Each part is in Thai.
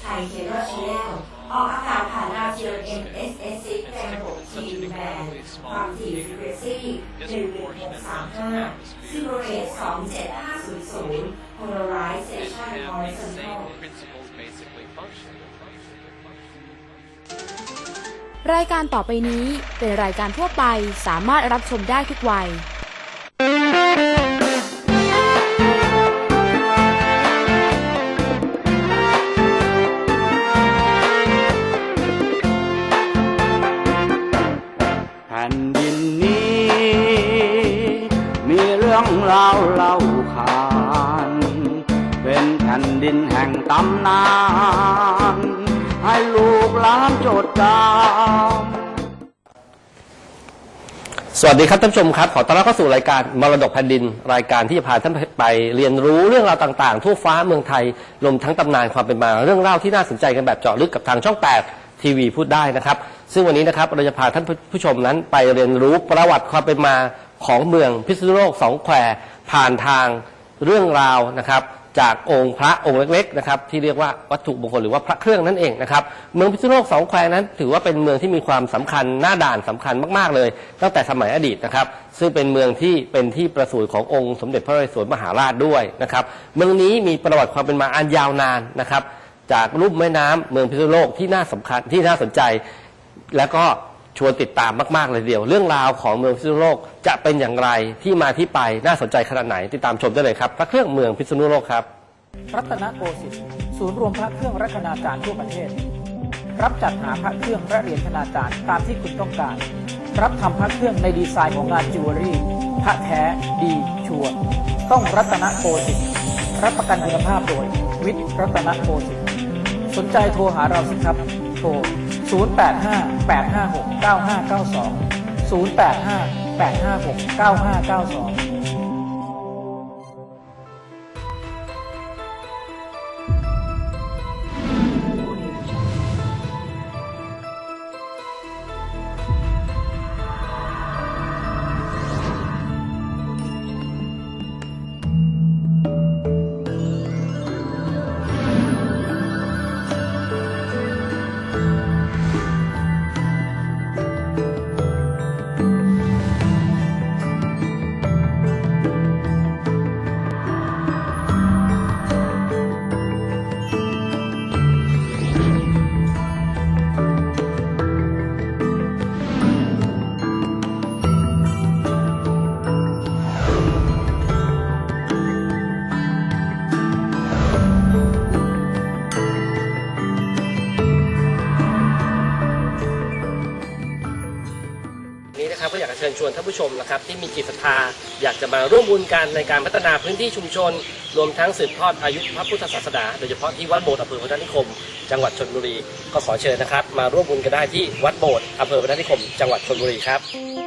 ไทยเคเบิลชแนลออกอากาศผ่านดาวเทียม MSS 6แรง6ทีแบนความถี่ฟรีเควนซี่11635ซิโรเรต27500 Polarization Horizontal รายการต่อไปนี้เป็นรายการทั่วไปสามารถรับชมได้ทุกวัยำนาน ให้ลูกหลานจดจำสวัสดีครับท่านผู้ชมครับ ขอต้อนรับเข้าสู่รายการมรดกแผ่นดิน รายการที่จะพาท่านไปเรียนรู้เรื่องราวต่างๆ ทั่วฟ้าเมืองไทยรวมทั้งตำนานความเป็นมาเรื่องเล่าที่น่าสนใจกันแบบเจาะลึกกับทางช่อง 8 ทีวีพูดได้นะครับ ซึ่งวันนี้นะครับเราจะพาท่านผู้ชมนั้นไปเรียนรู้ประวัติความเป็นมาของเมืองพิษณุโลกสองแควผ่านทางเรื่องราวนะครับ จากองค์พระองค์เล็กๆนะครับที่เรียกว่าวัตถุมงคลหรือว่าพระเครื่องนั่นเองนะครับเมืองพิษณุโลกสองแควนั้นถือว่าเป็นเมืองที่มีความสำคัญหน้าด่านสำคัญมากๆเลย ตั้งแต่สมัยอดีตนะครับซึ่งเป็นเมืองที่เป็นที่ประสูติขององค์สมเด็จพระนเรศวรมหาราชด้วยนะครับเมืองนี้มีประวัติความเป็นมาอันยาวนานนะครับจากรูปแม่น้ำเมืองพิษณุโลกที่น่าสำคัญที่น่าสนใจ แล้วก็ ชวนติดตามมาก ๆ เลยเดียว เรื่องราวของเมืองพิษณุโลกจะเป็นอย่างไรที่มาที่ไปน่าสนใจขนาดไหนติดตามชมได้เลยครับพระเครื่องเมืองพิษณุโลกครับ รัตนโกสินทร์ศูนย์รวมพระเครื่องรัชนาการทั่วประเทศ รับจัดหาพระเครื่องและเหรียญธนาจารย์ตามที่คุณต้องการ รับทำพระเครื่องในดีไซน์ของงานจิวเวลรี่พระแท้ดีชัวร์ต้องรัตนโกสินทร์รับประกันคุณภาพโดย วิทย์รัตนโกสินทร์สนใจโทรหาเราสิครับโทร 085 856 9592 085 856 9592 ผู้ชมนะครับที่มีจิตศรัทธาอยากจะมาร่วมบุญกันในการพัฒนาพื้นที่ชุมชน รวมทั้งสืบทอดอายุพระพุทธศาสนาโดยเฉพาะที่วัดโบสถ์อำเภอพนัสนิคม จังหวัดชนบุรี ก็ขอเชิญนะครับ มาร่วมบุญกันได้ที่วัดโบสถ์อำเภอพนัสนิคม จังหวัดชนบุรีครับ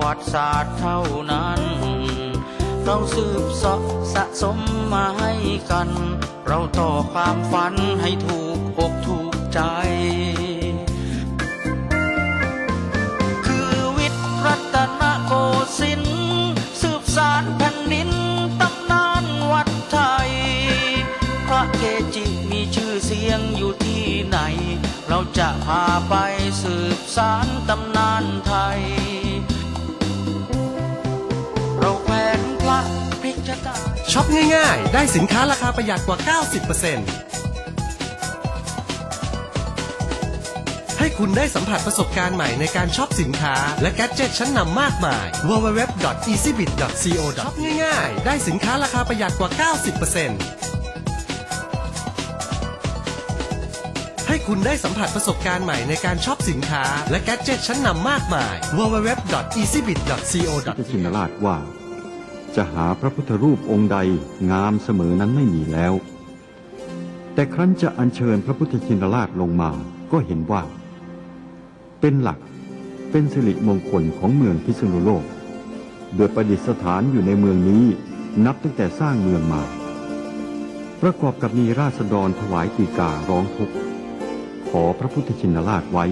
วัติศาสตร์เท่านั้น เราสืบสาะสะสมมาให้กัน เราต่อความฝันให้ถูกอกถูกใจ คือวิทย์รัตนโกสินทร์สืบสารแผ่นดินตำนานวัดไทย พระเกจิมีชื่อเสียงอยู่ที่ไหน เราจะพาไปสืบสารตำนานไทย ช็อปง่ายๆ ได้สินค้าราคาประหยัดกว่า 90%ให้คุณได้สัมผัสประสบการณ์ใหม่ในการช็อปสินค้า และแกดเจ็ตชั้นนำมากมาย www.easybit.co ช็อปง่ายๆ ได้สินค้าราคาประหยัดกว่า 90%ให้ให้คุณได้สัมผัสประสบการณ์ใหม่ในการช็อปสินค้า และแกดเจ็ตชั้นนำมากมาย www.easybit.co. ชินราชว่า จะหาพระพุทธรูปองค์ใดงามเสมอนั้นไม่มีแล้ว แต่ครั้นจะอัญเชิญพระพุทธชินราชลงมาก็เห็นว่า เป็นหลักเป็นสิริมงคลของเมืองพิษณุโลก โดยประดิษฐานอยู่ในเมืองนี้นับตั้งแต่สร้างเมืองมา ประกอบกับมีราษฎรถวายตีการ้องทุกข์ขอพระพุทธชินราชไว้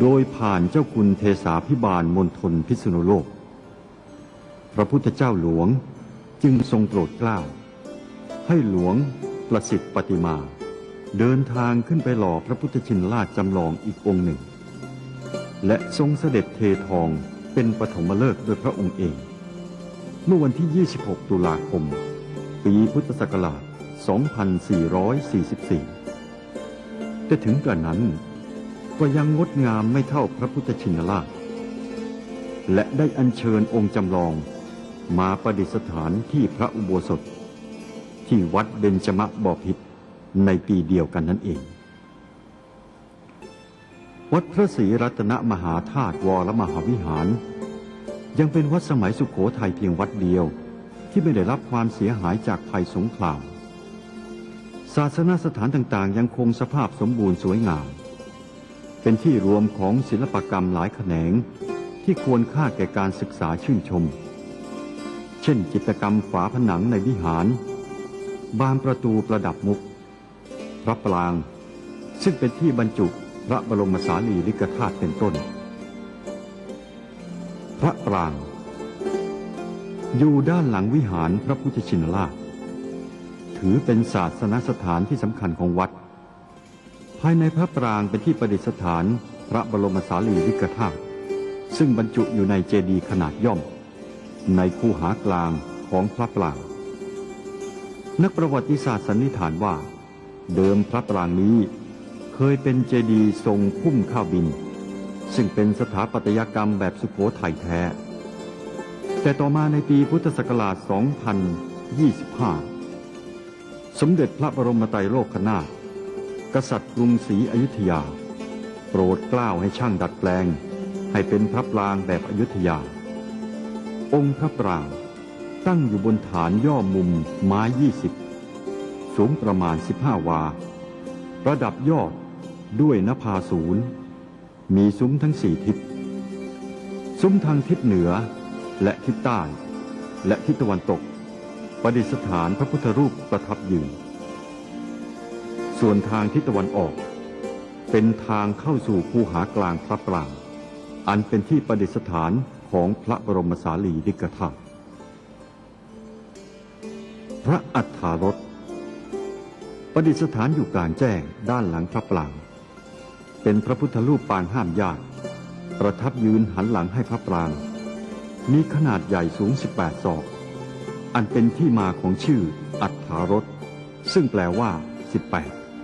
โดยผ่านเจ้าคุณเทสาพิบาลมณฑลพิษณุโลก พระพุทธเจ้าหลวงจึงทรงโปรดเกล้า ให้หลวงประสิทธิ์ปฏิมา เดินทางขึ้นไปหล่อพระพุทธชินราชจำลองอีกองค์หนึ่ง และทรงเสด็จเททองเป็นปฐมฤกษ์โดยพระองค์เอง เมื่อวันที่ 26 ตุลาคม ปีพุทธศักราช 2444 แต่ถึงกระนั้นก็ยังงดงามไม่เท่าพระพุทธชินราช และได้อัญเชิญองค์จำลอง มาประดิษฐานที่พระอุโบสถ ที่วัดเบญจมะบพิตรในปีเดียวกันนั่นเอง วัดพระศรีรัตนมหาธาตุวรมหาวิหาร ยังเป็นวัดสมัยสุขโขทัยเพียงวัดเดียว ที่ไม่ได้รับความเสียหายจากภัยสงคราม ศาสนสถานต่างๆ ยังคงสภาพสมบูรณ์สวยงาม เป็นที่รวมของศิลปกรรมหลายแขนงที่ควรค่าแก่การศึกษาชื่นชม เช่นจิตกรรมฝาผนังในวิหาร บานประตูประดับมุก พระปราง ซึ่งเป็นที่บรรจุพระบรมสารีริกธาตุเป็นต้น พระปราง อยู่ด้านหลังวิหารพระพุทธชินราช ถือเป็นศาสนสถานที่สำคัญของวัด ภายในพระปรางเป็นที่ประดิษฐานพระบรมสารีริกธาตุซึ่งบรรจุอยู่ในเจดีย์ขนาดย่อม ในคูหากลางของพระปราง นักประวัติศาสตร์สันนิษฐานว่า เดิมพระปรางนี้เคยเป็นเจดีย์ทรงพุ่มข้าวบิน ซึ่งเป็นสถาปัตยกรรมแบบสุโขทัยแท้ แต่ต่อมาในปีพุทธศักราช 2025 สมเด็จพระบรมไตรโลกนาถกษัตริย์กรุงศรีอยุธยา โปรดกล้าวให้ช่างดัดแปลง ให้เป็นพระปรางแบบอยุธยา องค์พระปราง ตั้งอยู่บนฐานย่อมุมไม้20สูงประมาณ15วาระดับยอดด้วยนภาศูนย์มีซุ้มทั้งสี่ทิศ ซุ้มทางทิศเหนือและทิศใต้ และทิศตะวันตก ประดิษฐานพระพุทธรูปประทับยืน ส่วนทางทิศตะวันออก เป็นทางเข้าสู่คูหากลางพระปราง อันเป็นที่ประดิษฐาน ของพระบรมสารีริกธาตุพระอัฏฐารถประดิษฐานอยู่กลางแจ้งด้านหลังพระปราง เป็นพระพุทธรูปปางห้ามญาติประทับยืนหันหลังให้พระปราง มีขนาดใหญ่สูง 18 ศอก อันเป็นที่มาของชื่ออัฏฐารถซึ่งแปลว่า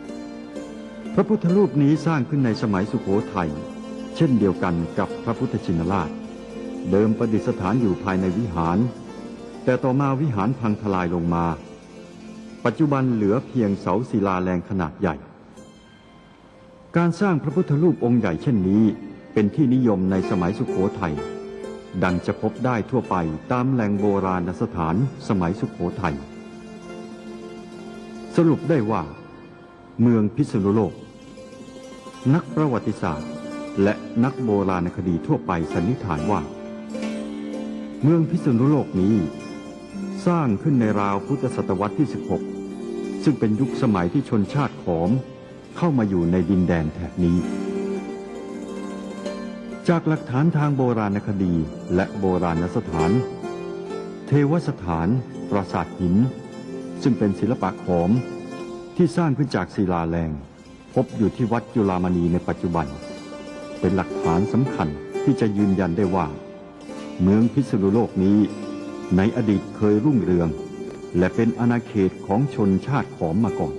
18 พระพุทธรูปนี้สร้างขึ้นในสมัยสุโขทัยเช่นเดียวกันกับพระพุทธชินราช เดิมประดิษฐานอยู่ภายในวิหาร แต่ต่อมาวิหารพังทลายลงมา ปัจจุบันเหลือเพียงเสาศิลาแรงขนาดใหญ่ การสร้างพระพุทธรูปองค์ใหญ่เช่นนี้ เป็นที่นิยมในสมัยสุโขทัยดังจะพบได้ทั่วไปตามแหล่งโบราณสถานสมัยสุโขทัยสรุปได้ว่า เมืองพิษณุโลก นักประวัติศาสตร์ และนักโบราณคดีทั่วไปสันนิษฐานว่า เมืองพิษณุโลกนี้ สร้างขึ้นในราวพุทธศตวรรษที่ 16 ซึ่งเป็นยุคสมัยที่ชนชาติขอมเข้ามาอยู่ในดินแดนแถบนี้ จากหลักฐานทางโบราณคดีและโบราณสถาน เทวสถาน ปราสาทหิน ซึ่งเป็นศิลปะขอมที่สร้างขึ้นจากศิลาแรง พบอยู่ที่วัดจุฬามณีในปัจจุบัน เป็นหลักฐานสำคัญที่จะยืนยันได้ว่า เมืองพิษณุโลกนี้ ในอดีตเคยรุ่งเรือง และเป็นอาณาเขตของชนชาติขอมมาก่อน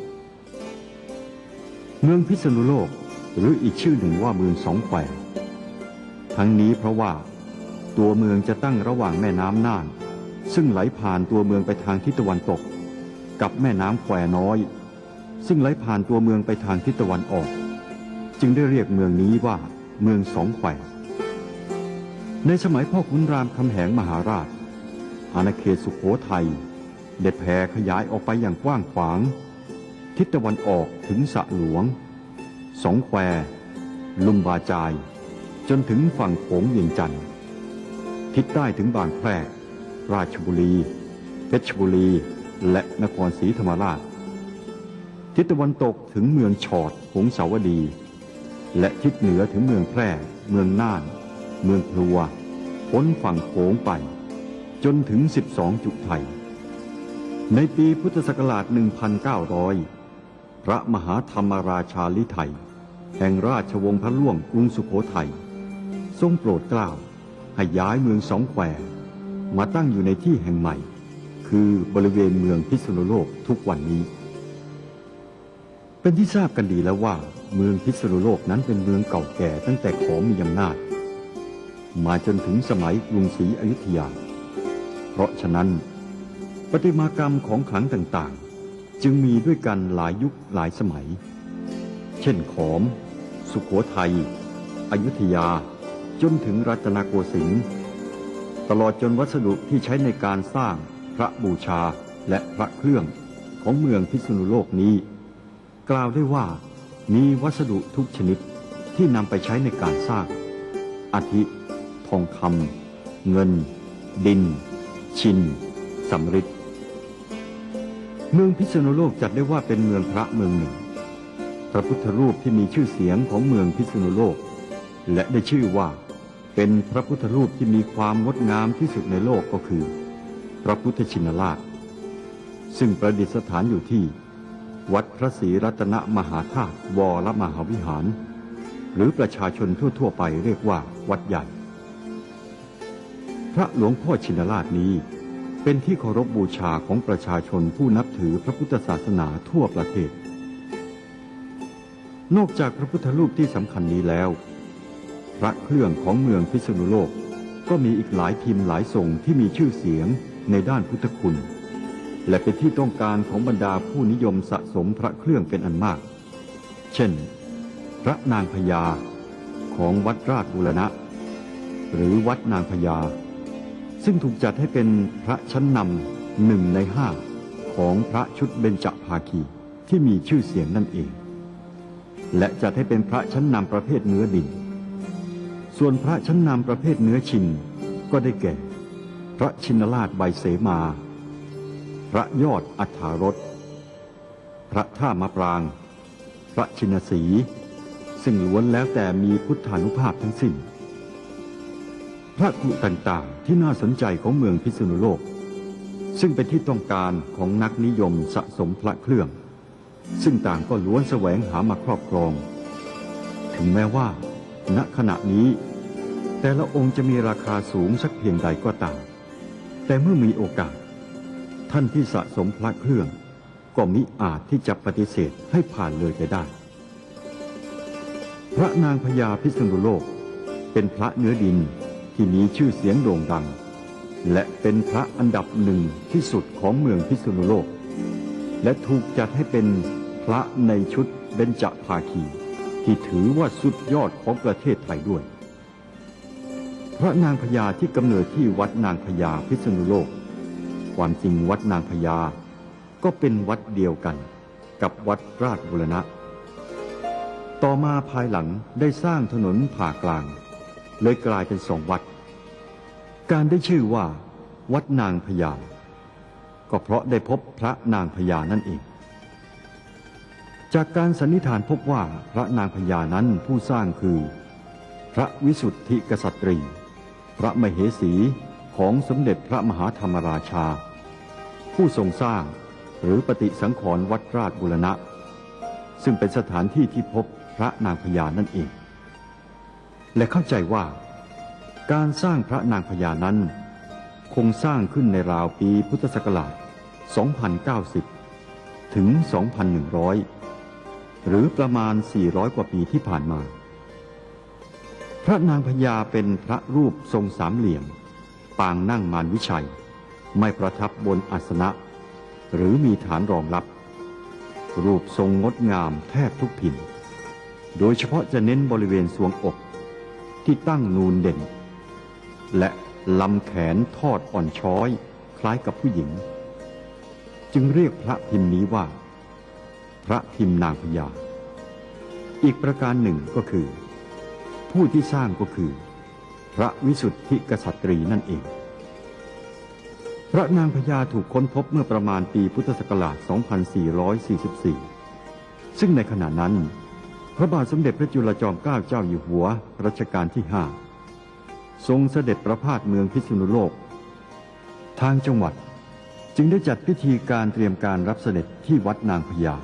เมืองพิษณุโลกหรืออีกชื่อหนึ่งว่าเมืองสองแควทั้งนี้เพราะว่าตัวเมืองจะตั้งระหว่างแม่น้ำน่าน ซึ่งไหลผ่านตัวเมืองไปทางทิศตะวันตก กับแม่น้ำแควน้อย ซึ่งไหลผ่านตัวเมืองไปทางทิศตะวันออก จึงได้เรียกเมืองนี้ว่าเมืองสองแคว ในสมัยพ่อขุนรามคำแหงมหาราช อาณาเขตสุขโขทัยได้แผ่ขยายออกไปอย่างกว้างขวาง ทิศตะวันออกถึงสะหลวง สองแคว ลุมบาจาย จนถึงฝั่งโขงเวียงจันทร์ทิศใต้ถึงบางแพรก ราชบุรี เพชรบุรี และนครศรีธรรมราช ทิศตะวันตกถึงเมืองฉอดหงสาวดี และทิศเหนือถึงเมืองแพร่ เมืองน่าน เมืองพลัวพ้นฝั่งโขงไป จนถึง 12 จุดไทย ในปีพุทธศักราช 1900 พระมหาธรรมราชาลิไทย แห่งราชวงศ์พระล่วงกรุงสุขโขทัย ทรงโปรดเกล้าให้ย้ายเมืองสองแควมาตั้งอยู่ในที่แห่งใหม่ คือบริเวณเมืองพิษณุโลกทุกวันนี้ เป็นที่ทราบกันดีแล้วว่าเมืองพิษณุโลกนั้นเป็นเมืองเก่าแก่ตั้งแต่ขอมีอำนาจ มาจนถึงสมัยกรุงศรีอยุธยา เพราะฉะนั้นประติมากรรมของขลังต่างๆ จึงมีด้วยกันหลายยุคหลายสมัย เช่นขอม สุขโขทัย อยุธยา จนถึงรัตนโกสินทร์ตลอดจนวัสดุที่ใช้ในการสร้างพระบูชาและพระเครื่องของเมืองพิษณุโลกนี้ กล่าวได้ว่ามีวัสดุทุกชนิดที่นำไปใช้ในการสร้างอาทิ ทองคำเงิน ดิน ชินสำริดเมืองพิษณุโลกจัดได้ว่าเป็นเมืองพระเมืองหนึ่ง พระพุทธรูปที่มีชื่อเสียงของเมืองพิษณุโลก และได้ชื่อว่า เป็นพระพุทธรูปที่มีความงดงามที่สุดในโลกก็คือ พระพุทธชินราช ซึ่งประดิษฐานอยู่ที่ วัดพระศรีรัตนมหาธาตุวรมหาวิหาร หรือประชาชนทั่ว ๆ ไปเรียกว่าวัดใหญ่ พระหลวงพ่อชินราชนี้ เป็นที่เคารพบบูชาของประชาชนผู้นับถือพระพุทธศาสนาทั่วประเทศ นอกจากพระพุทธรูปที่สำคัญนี้แล้ว พระเครื่องของเมืองพิษณุโลกก็มีอีกหลายพิมพ์หลายทรงที่มีชื่อเสียงในด้านพุทธคุณ และเป็นที่ต้องการของบรรดาผู้นิยมสะสมพระเครื่องเป็นอันมาก เช่น พระนางพญาของวัดราชบุรณะ หรือวัดนางพญา ซึ่งถูกจัดให้เป็นพระชั้นนำหนึ่งในห้าของพระชุดเบญจภาคีที่มีชื่อเสียงนั่นเอง และจัดให้เป็นพระชั้นนำประเภทเนื้อดิน ส่วนพระชั้นนำประเภทเนื้อชินก็ได้แก่ พระชินราชใบเสมา พระยอดอัฐารสพระท่ามะปราง พระชินสี ซึ่งล้วนแล้วแต่มีพุทธานุภาพทั้งสิ้น พระกุต่างๆ ที่น่าสนใจของเมืองพิษณุโลก ซึ่งเป็นที่ต้องการของนักนิยมสะสมพระเครื่อง ซึ่งต่างก็ล้วนแสวงหามาครอบครอง ถึงแม้ว่า ณขณะนี้ แต่ละองค์จะมีราคาสูงสักเพียงใดก็ตาม แต่เมื่อมีโอกาส ท่านที่สะสมพระเครื่อง ก็มิอาจที่จะปฏิเสธให้ผ่านเลยไปได้ พระนางพญาพิษณุโลกเป็นพระเนื้อดิน ที่มีชื่อเสียงโด่งดัง และเป็นพระอันดับหนึ่งที่สุดของเมืองพิษณุโลก และถูกจัดให้เป็นพระในชุดเบญจภาคี ที่ถือว่าสุดยอดของประเทศไทยด้วย พระนางพญาที่กำเนิดที่วัดนางพญาพิษณุโลก ความจริงวัดนางพญาก็เป็นวัดเดียวกันกับวัดราชบุรณะ ต่อมาภายหลังได้สร้างถนนผ่ากลาง เลยกลายเป็นสองวัด การได้ชื่อว่า วัดนางพญาก็เพราะได้พบพระนางพญานั่นเอง จากการสันนิษฐานพบว่าพระนางพญานั้นผู้สร้างคือ พระวิสุทธิกษัตรี พระมเหสีของสมเด็จพระมหาธรรมราชา ผู้ทรงสร้างหรือปฏิสังขรณ์วัดราชบุรณะ ซึ่งเป็นสถานที่ที่พบพระนางพญานั่นเอง และเข้าใจว่า การสร้างพระนางพญานั้น คงสร้างขึ้นในราวปีพุทธศักราช 2090 ถึง 2,100 หรือประมาณ 400 กว่าปีที่ผ่านมา พระนางพญาเป็นพระรูปทรงสามเหลี่ยม ปางนั่งมารวิชัย ไม่ประทับบนอาสนะ หรือมีฐานรองรับ รูปทรงงดงามแทบทุกพิมพ์ โดยเฉพาะจะเน้นบริเวณสวงอก ที่ตั้งนูนเด่น และลำแขนทอดอ่อนช้อย คล้ายกับผู้หญิง จึงเรียกพระพิมพ์นี้ว่า พระพิมพ์นางพญาอีกประการหนึ่งก็คือ ผู้ที่สร้างก็คือ พระวิสุทธิกษัตรีนั่นเอง พระนางพญาถูกค้นพบเมื่อประมาณปีพุทธศักราช 2444 ซึ่งในขณะนั้น พระบาทสมเด็จพระจุลจอมเกล้าเจ้าอยู่หัวรัชกาลที่5ทรงเสด็จประพาสเมืองพิษณุโลก ทางจังหวัดจึงได้จัดพิธีการเตรียมการรับเสด็จที่วัดนางพญา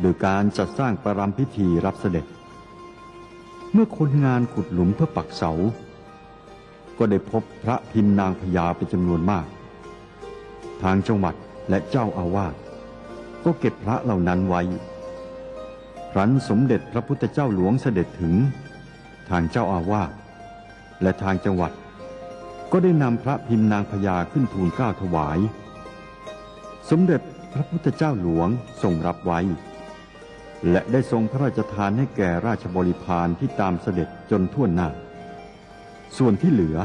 โดยการจัดสร้างประรำพิธีรับเสด็จ เมื่อคนงานขุดหลุมเพื่อปักเสา ก็ได้พบพระพิมพ์นางพญาเป็นจำนวนมาก ทางจังหวัดและเจ้าอาวาสก็เก็บพระเหล่านั้นไว้ ครั้นสมเด็จพระพุทธเจ้าหลวงเสด็จถึง ทางเจ้าอาวาสและทางจังหวัด ก็ได้นำพระพิมพ์นางพญาขึ้นทูลเกล้าถวาย สมเด็จพระพุทธเจ้าหลวงทรงรับไว้ และได้ทรงพระราชทานให้แก่ราชบริพารที่ตามเสด็จจนทั่วหน้า ส่วนที่เหลือ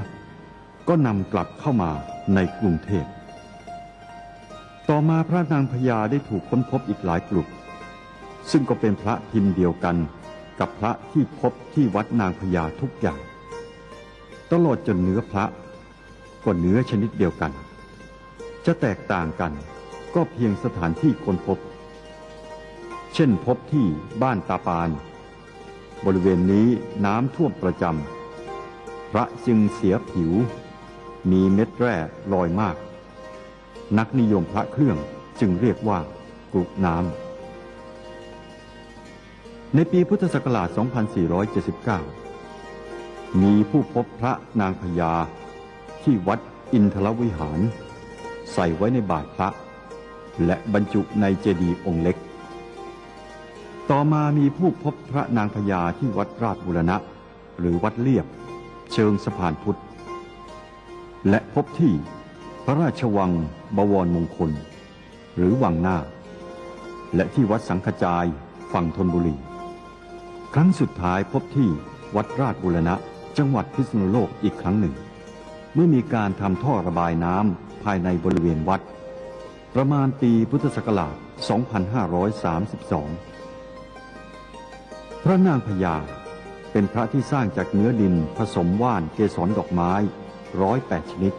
ก็นำกลับเข้ามาในกรุงเทพ ต่อมาพระนางพญาได้ถูกค้นพบอีกหลายกลุ่ม ซึ่งก็เป็นพระพิมพ์เดียวกันกับพระที่พบที่วัดนางพญาทุกอย่าง ตลอดจนเนื้อพระก็เนื้อชนิดเดียวกัน จะแตกต่างกันก็เพียงสถานที่คนพบ เช่นพบที่บ้านตาปาน บริเวณนี้น้ำท่วมประจำพระจึงเสียผิว มีเม็ดแร่ลอยมาก นักนิยมพระเครื่องจึงเรียกว่ากรุน้ำ ในปีพุทธศักราช 2479 มีผู้พบพระนางพญาที่วัดอินทรวิหาร ใส่ไว้ในบาตรพระ และบรรจุในเจดีย์องค์เล็ก ต่อมามีผู้พบพระนางพญาที่วัดราชบุรณะ หรือวัดเลียบ เชิงสะพานพุทธ และพบที่พระราชวังบวรมงคล หรือวังหน้า และที่วัดสังฆจายฝั่งธนบุรี ครั้งสุดท้ายพบที่วัดราชบุรณะจังหวัดพิษณุโลกอีกครั้งหนึ่ง เมื่อมีการทำท่อระบายน้ำภายในบริเวณวัด ประมาณปีพุทธศักราช 2532 พระนางพญาเป็นพระที่สร้างจากเนื้อดินผสมว่านเกสรดอกไม้ร้อยแปดชนิด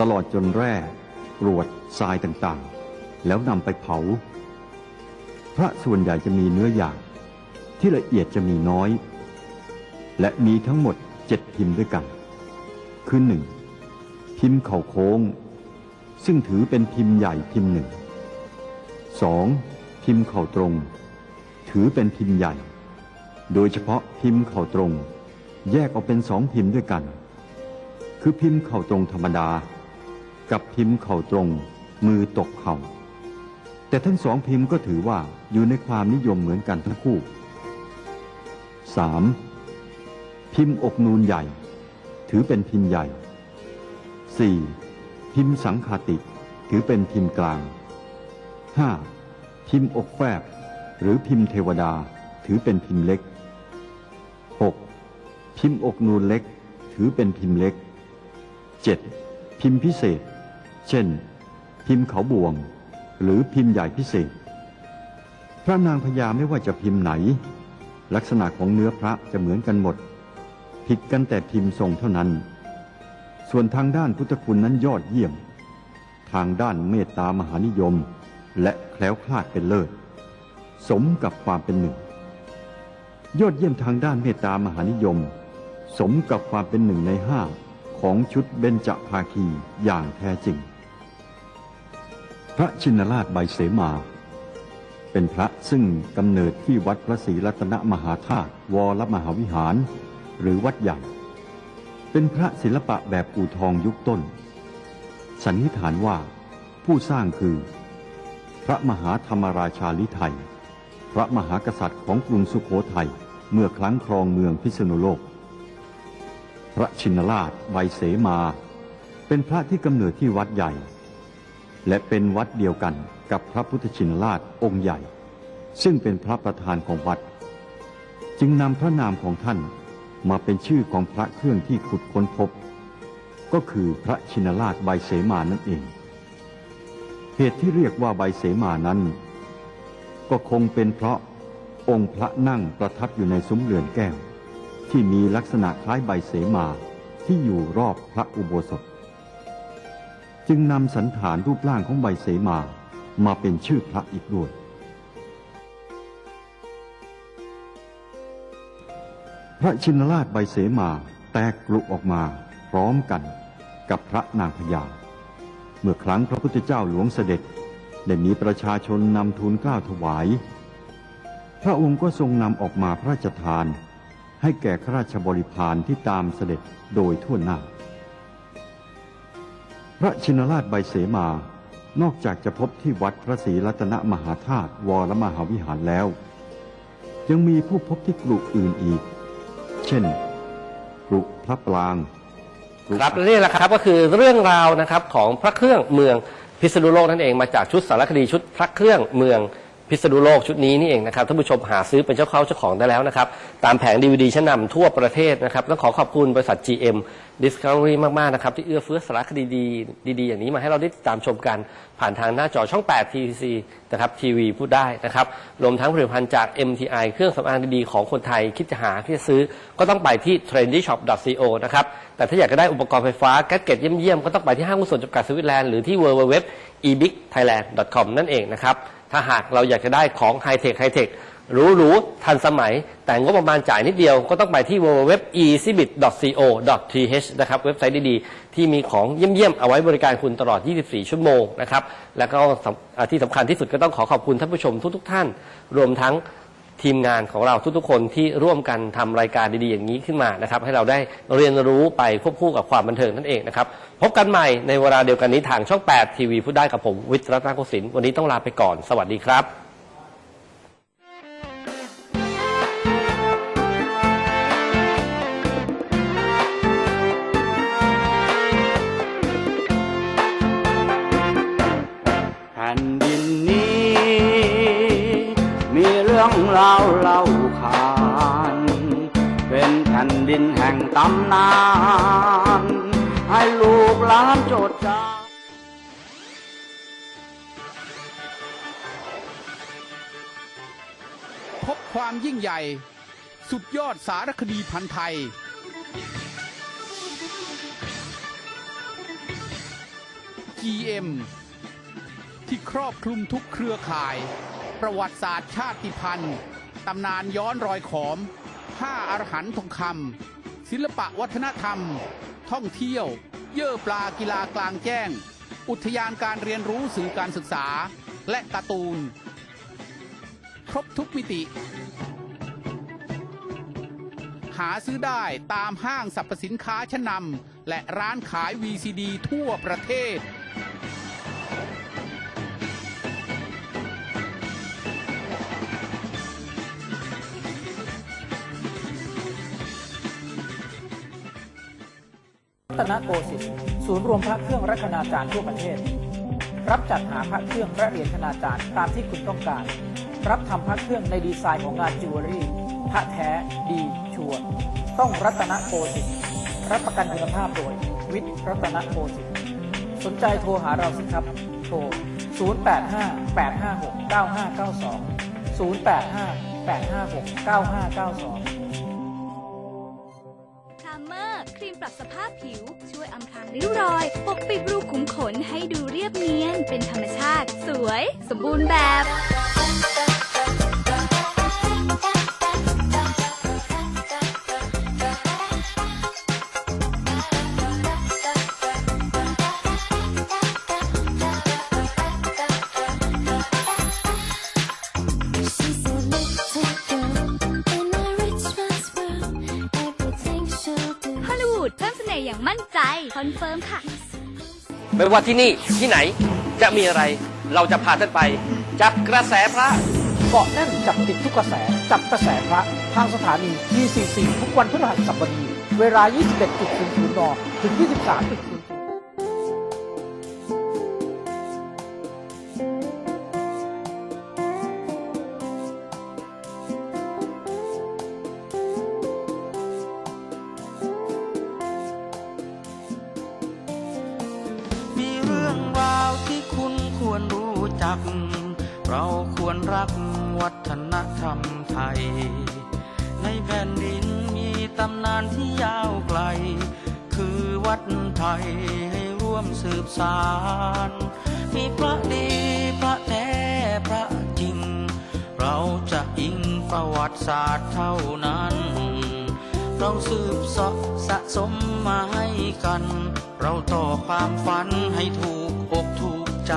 ตลอดจนแร่กรวดทรายต่างๆ แล้วนำไปเผา พระส่วนใหญ่จะมีเนื้อหยาบ ที่ละเอียดจะมีน้อย และมีทั้งหมดเจ็ดพิมพ์ด้วยกัน คือหนึ่งพิมพ์เข่าโค้ง ซึ่งถือเป็นพิมพ์ใหญ่พิมพ์หนึ่งสองพิมพ์เข่าตรง ถือเป็นพิมพ์ใหญ่ โดยเฉพาะพิมพ์เข่าตรง แยกออกเป็นสองพิมพ์ด้วยกัน คือพิมพ์เข่าตรงธรรมดา กับพิมพ์เข่าตรง มือตกเข่าแต่ทั้งสองพิมพ์ก็ถือว่าอยู่ในความนิยมเหมือนกันทั้งคู่ 3. พิมพ์อกนูนใหญ่ ถือเป็นพิมพ์ใหญ่ 4. พิมพ์สังคาติ ถือเป็นพิมพ์กลาง 5. พิมพ์อกแฟบ หรือพิมพ์เทวดา ถือเป็นพิมพ์เล็ก 6. พิมพ์อกนูนเล็ก ถือเป็นพิมพ์เล็ก 7. พิมพ์พิเศษ เช่น พิมพ์เขาบวง หรือพิมพ์ใหญ่พิเศษ พระนางพญาไม่ว่าจะพิมพ์ไหน ลักษณะของเนื้อพระจะเหมือนกันหมด ผิดกันแต่พิมพ์ทรงเท่านั้น ส่วนทางด้านพุทธคุณนั้นยอดเยี่ยม ทางด้านเมตตามหานิยม และแคล้วคลาดเป็นเลิศ สมกับความเป็นหนึ่ง ยอดเยี่ยมทางด้านเมตตามหานิยม สมกับความเป็นหนึ่งในห้าของชุดเบญจภาคีอย่างแท้จริง พระชินราชใบเสมา เป็นพระซึ่งกำเนิดที่วัดพระศรีรัตนมหาธาตุวรมหาวิหาร หรือวัดใหญ่ เป็นพระศิลปะแบบอู่ทองยุคต้น สันนิษฐานว่าผู้สร้างคือ พระมหาธรรมราชาลิไทย พระมหากษัตริย์ของกรุงสุโขทัยเมื่อครั้งครองเมืองพิษณุโลก พระชินราชไวยเสมา เป็นพระที่กำเนิดที่วัดใหญ่ และเป็นวัดเดียวกัน กับพระพุทธชินราชองค์ใหญ่ ซึ่งเป็นพระประธานของวัด จึงนำพระนามของท่านมาเป็นชื่อของพระเครื่องที่ขุดค้นพบ ก็คือพระชินราชใบเสมานั่นเอง เหตุที่เรียกว่าใบเสมานั้น ก็คงเป็นเพราะองค์พระนั่งประทับอยู่ในซุ้มเรือนแก้ว ที่มีลักษณะคล้ายใบเสมาที่อยู่รอบพระอุโบสถ จึงนำสันฐานรูปร่างของใบเสมา มาเป็นชื่อพระอีกด้วย พระชินราชใบเสมาแตกกลุออกมาพร้อมกันกับพระนางพญา เมื่อครั้งพระพุทธเจ้าหลวงเสด็จได้มีประชาชนนำทูลกล้าวถวาย พระองค์ก็ทรงนำออกมาพระราชทาน ให้แก่ข้าราชบริพารที่ตามเสด็จโดยทั่วหน้า พระชินราชใบเสมา นอกจากจะพบที่วัดพระศรีรัตนมหาธาตุวรมหาวิหารแล้ว ยังมีผู้พบที่กรุอื่นอีก เช่นกรุพระปรางครับและนี่แหละครับก็คือเรื่องราวนะครับของพระเครื่องเมืองพิษณุโลกนั่นเองมาจากชุดสารคดีชุดพระเครื่องเมือง พิษณุโลกชุดนี้นี่เองนะครับท่านผู้ชมหาซื้อเป็นเจ้าเข้าเจ้าของได้แล้วนะครับ ตามแผงดีวดีชั้นนำทั่วประเทศนะครับ ต้องขอขอบคุณบริษัท GM Discovery มาก ๆ นะครับ ที่เอื้อเฟื้อสารคดีดีๆดีๆ อย่างนี้มาให้เราได้ติดตามชมกันผ่านทางหน้าจอช่อง 8 TVC นะครับทีวีพูดได้นะครับรวมทั้งผลิตภัณฑ์จาก MTI เครื่องสำอางดี ๆ ของคนไทยคิดจะหาที่จะซื้อ ก็ต้องไปที่ trendyshop.co นะครับแต่ถ้าอยากจะได้อุปกรณ์ไฟฟ้าแก๊สเก็ตเยี่ยม ๆ ก็ต้องไปที่ห้างหุ้นส่วนจำกัดสวิตแลนด์หรือที่ www.ebigthailand.com นั่นเองนะครับ ถ้าหากเราอยากจะได้ของไฮเทคไฮเทคหรูๆทันสมัย แต่งบประมาณจ่ายนิดเดียวก็ต้องไปที่ www.exhibit.co.th นะครับเว็บไซต์ดีๆ ที่มีของเยี่ยมๆ เอาไว้บริการคุณตลอด 24 ชั่วโมงนะครับ แล้วก็ที่สำคัญที่สุดก็ต้องขอขอบคุณท่านผู้ชมทุกๆท่าน รวมทั้ง ทีมงานของเราทุกๆ คนที่ร่วมกันทำรายการดีๆอย่างนี้ขึ้นมานะครับ ให้เราได้เรียนรู้ไปควบคู่กับความบันเทิงนั่นเองนะครับ พบกันใหม่ในเวลาเดียวกันนี้ทางช่อง 8 ทีวีพูดได้กับผมวิทย์รัตนโกสินทร์วันนี้ต้องลาไปก่อน สวัสดีครับ เราวเล่าขานเป็นแผ่นดินแห่งตำนาน ให้ลูกหลานจดจำพบความยิ่งใหญ่ สุดยอดสารคดีพันธ์ไทย GM ที่ครอบคลุมทุกเครือข่าย ประวัติศาสตร์ชาติพันธุ์ตำนานย้อนรอยขอมห้าอรหันต์ทองคำศิลปะวัฒนธรรม ท่องเที่ยว เย่อปลากีฬากลางแจ้ง อุทยานการเรียนรู้สื่อการศึกษา และการ์ตูน ครบทุกมิติ หาซื้อได้ตามห้างสรรพสินค้าชั้นนำและร้านขาย VCD ทั่วประเทศ ตนโกสินทร์ศูนย์รวมพระเครื่องรัชนาจารย์ทั่วประเทศ รับจัดหาพระเครื่องและเหรียญคณาจารย์ตามที่คุณต้องการ รับทำพระเครื่องในดีไซน์ของงานจิวเวลรี่พระแท้ ดีชัวร์ต้องรัตนโกสินทร์รับประกันคุณภาพโดย วิทย์รัตนโกสินทร์สนใจโทรหาเราสิครับ โทร 085 856 9592 085 856 9592 ริ้วรอย ปกปิดรูขุมขนให้ดูเรียบเนียน เป็นธรรมชาติ สวย สมบูรณ์แบบ อนเฟิร์มค่ะ ไม่ว่าที่นี่ที่ไหนจะมีอะไร เราจะพาท่านไป จับกระแสพระ เกาะแน่นจับติดทุกกระแส จับกระแสพระ ทางสถานี GCC ทุกวันพฤหัสบดี เวลา 21.00นถึง 23.00 เรื่องราวที่คุณควรรู้จัก เราควรรักวัฒนธรรมไทย ในแผ่นดินมีตำนานที่ยาวไกล คือวัดไทยให้ร่วมสืบสารมีพระดีพระแท้พระจริง เราจะอิงประวัติศาสตร์เท่านั้น เราสืบสาะสะสมมาให้กัน เราต่อความฝันให้ถูกอกถูกใจ